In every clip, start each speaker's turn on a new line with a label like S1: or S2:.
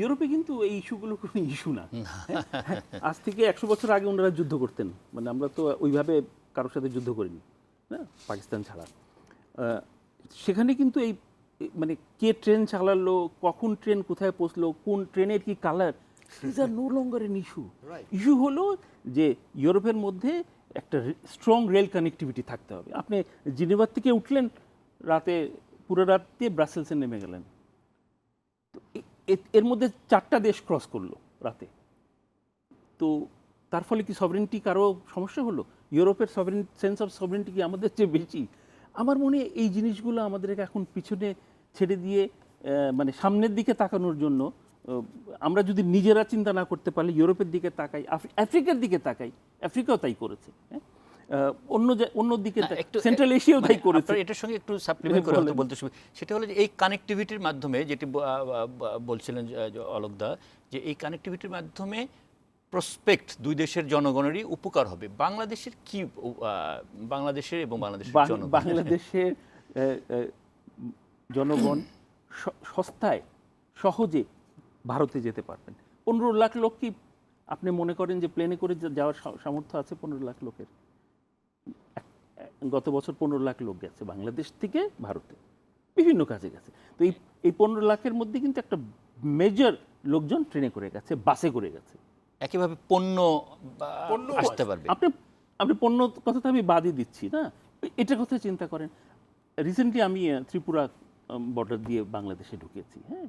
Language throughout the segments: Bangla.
S1: ইউরোপে কিন্তু এই ইস্যুগুলো কোনো ইস্যু না। আজ থেকে একশো বছর আগে ওনারা যুদ্ধ করতেন। মানে আমরা তো ওইভাবে কারোর সাথে যুদ্ধ করিনি। না? পাকিস্তান ছাড়া। সেখানে কিন্তু এই মানে কে ট্রেন চালালো কখন ট্রেন কোথায় পৌঁছলো কোন ট্রেনের কি colour these are no longer an issue issue হলো যে ইউরোপের মধ্যে একটা স্ট্রং রেল কানেক্টিভিটি থাকতে হবে। আপনি জিনেভার থেকে উঠলেন রাতে পুরো রাত দিয়ে ব্রাসেলসে নেমে গেলেন। এর মধ্যে চারটা দেশ ক্রস করল রাতে। তো তার ফলে কি সভরেন্টি কারও সমস্যা হলো? ইউরোপের সভরেন সেন্স অফ সভরেন্টি কি আমাদের চেয়ে বেশি? আমার মনে এই জিনিসগুলো আমাদেরকে এখন পিছনে ছেড়ে দিয়ে মানে সামনের দিকে তাকানোর জন্য আমরা যদি নিজেরা চিন্তা না করতে পারলে ইউরোপের দিকে তাকাই আফ্রিকার দিকে তাকাই, আফ্রিকাও তাই করেছে হ্যাঁ? অন্য অন্য দিকে সেন্ট্রাল এশিয়াও তাই করেছে।
S2: এটার সঙ্গে একটু সাপ্লিমেন্ট করে হয়তো বলতে সেটা হলো যে এই কানেক্টিভিটির মাধ্যমে যেটি বলছিলেন অলোকদা যে এই কানেক্টিভিটির মাধ্যমে প্রসপেক্ট দুই দেশের জনগণেরই উপকার হবে। বাংলাদেশের কি বাংলাদেশের এবং বাংলাদেশের জনগণ?
S1: বাংলাদেশের জনগণ সস্তায় সহজে ভারতে যেতে পারবেন। পনেরো লাখ লোক কি আপনি মনে করেন যে প্লেনে করে যাওয়ার সামর্থ্য আছে পনেরো লাখ লোকের? গত বছর পনেরো লাখ লোক গেছে বাংলাদেশ থেকে ভারতে। বিভিন্ন কাজে গেছে। তো এই এই পনেরো লাখের মধ্যে কিন্তু একটা মেজর লোকজন ট্রেনে করে গেছে বাসে করে গেছে।
S2: একইভাবে পণ্য
S3: পণ্য
S2: আসতে পারবে।
S1: আপনি আপনি পণ্য কথা তো আমি বাদই দিচ্ছি না? এটা কথা চিন্তা করেন। রিসেন্টলি আমি ত্রিপুরা বর্ডার দিয়ে বাংলাদেশে ঢুকেছি হ্যাঁ?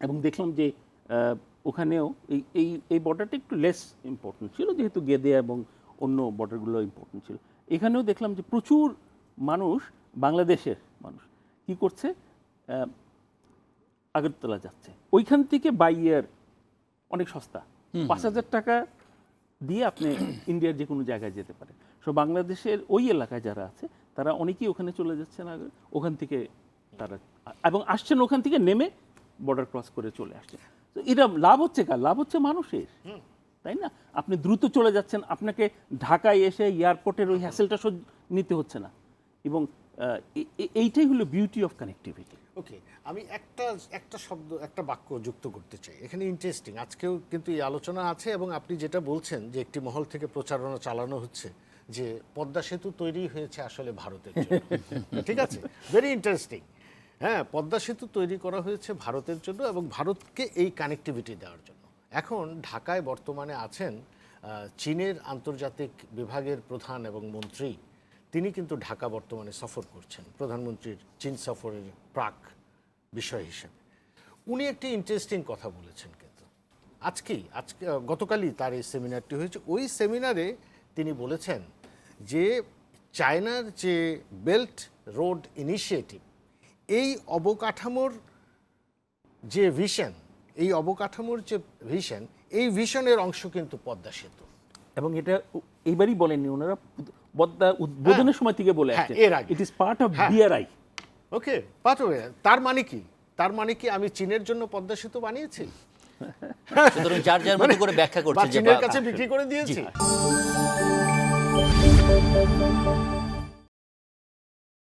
S1: এবং দেখলাম যে আহ, ওখানেও এই এই এই বর্ডারটা একটু লেস ইম্পর্টেন্ট ছিল যেহেতু গেদে এবং অন্য বর্ডারগুলো ইম্পর্টেন্ট ছিল। এখানেও দেখলাম যে প্রচুর মানুষ বাংলাদেশের মানুষ কি করছে? আগরতলা যাচ্ছে। ওইখান থেকে বাই ইয়ার অনেক সস্তা। পাঁচ হাজার টাকা দিয়ে আপনি ইন্ডিয়ার যে কোনো জায়গায় যেতে পারেন। সো বাংলাদেশের ওই এলাকায় যারা আছে তারা অনেকেই ওখানে চলে যাচ্ছেন আগে ওখান থেকে তারা এবং আসছেন ওখান থেকে নেমে বর্ডার ক্রস করে চলে আসছেন। তো এটা লাভ হচ্ছে কার? লাভ হচ্ছে মানুষের। তাই না? আপনি দ্রুত চলে যাচ্ছেন, আপনাকে ঢাকায় এসে এয়ারপোর্টের ওই হ্যাসেলটা নিতে হচ্ছে না। এবং এইটাই হলো বিউটি অফ কানেক্টিভিটি
S3: ওকে আমি একটা একটা শব্দ, একটা বাক্য যুক্ত করতে চাই। এখানে ইন্টারেস্টিং আজকেও কিন্তু এই আলোচনা আছে এবং আপনি যেটা বলছেন যে একটি মহল থেকে প্রচারণা চালানো হচ্ছে, যে পদ্মা সেতু তৈরি হয়েছে আসলে ভারতের জন্য। ঠিক আছে? ভেরি ইন্টারেস্টিং হ্যাঁ পদ্মা সেতু তৈরি করা হয়েছে ভারতের জন্য এবং ভারতকে এই কানেক্টিভিটি দেওয়ার জন্য। এখন ঢাকায় বর্তমানে আছেন চীনের আন্তর্জাতিক বিভাগের প্রধান এবং মন্ত্রী। তিনি কিন্তু ঢাকা বর্তমানে সফর করছেন, প্রধানমন্ত্রীর চীন সফরের প্রাক বিষয় হিসেবে। উনি একটি ইন্টারেস্টিং কথা বলেছেন কিন্তু। আজকেই আজকে গতকালই তার এই সেমিনারটি হয়েছে। ওই সেমিনারে তিনি বলেছেন যে চায়নার যে বেল্ট রোড ইনিশিয়েটিভ, এই অবকাঠামোর যে ভিশন এই অবকাঠামোর যে ভিশন এই ভিশনের অংশ কিন্তু পদ্মা সেতু।
S1: এবং এটা এইবারই বলেননি ওনারা পদ্মা উদ্বোধনের সময় থেকে বলে
S3: হ্যাঁ, এর আগে।
S1: ইট ইজ পার্ট অফ
S3: হ্যাঁ।
S1: বিআরআই
S3: ওকে পাঠবে তার মানে কি? তার মানে কি আমি চীনের জন্য পদ্মা সেতু বানিয়েছি?
S2: সুতরাং যার যার মতো করে ব্যাখ্যা করছে যে
S3: চীনের কাছে বিক্রি করে দিয়েছি?
S2: জি।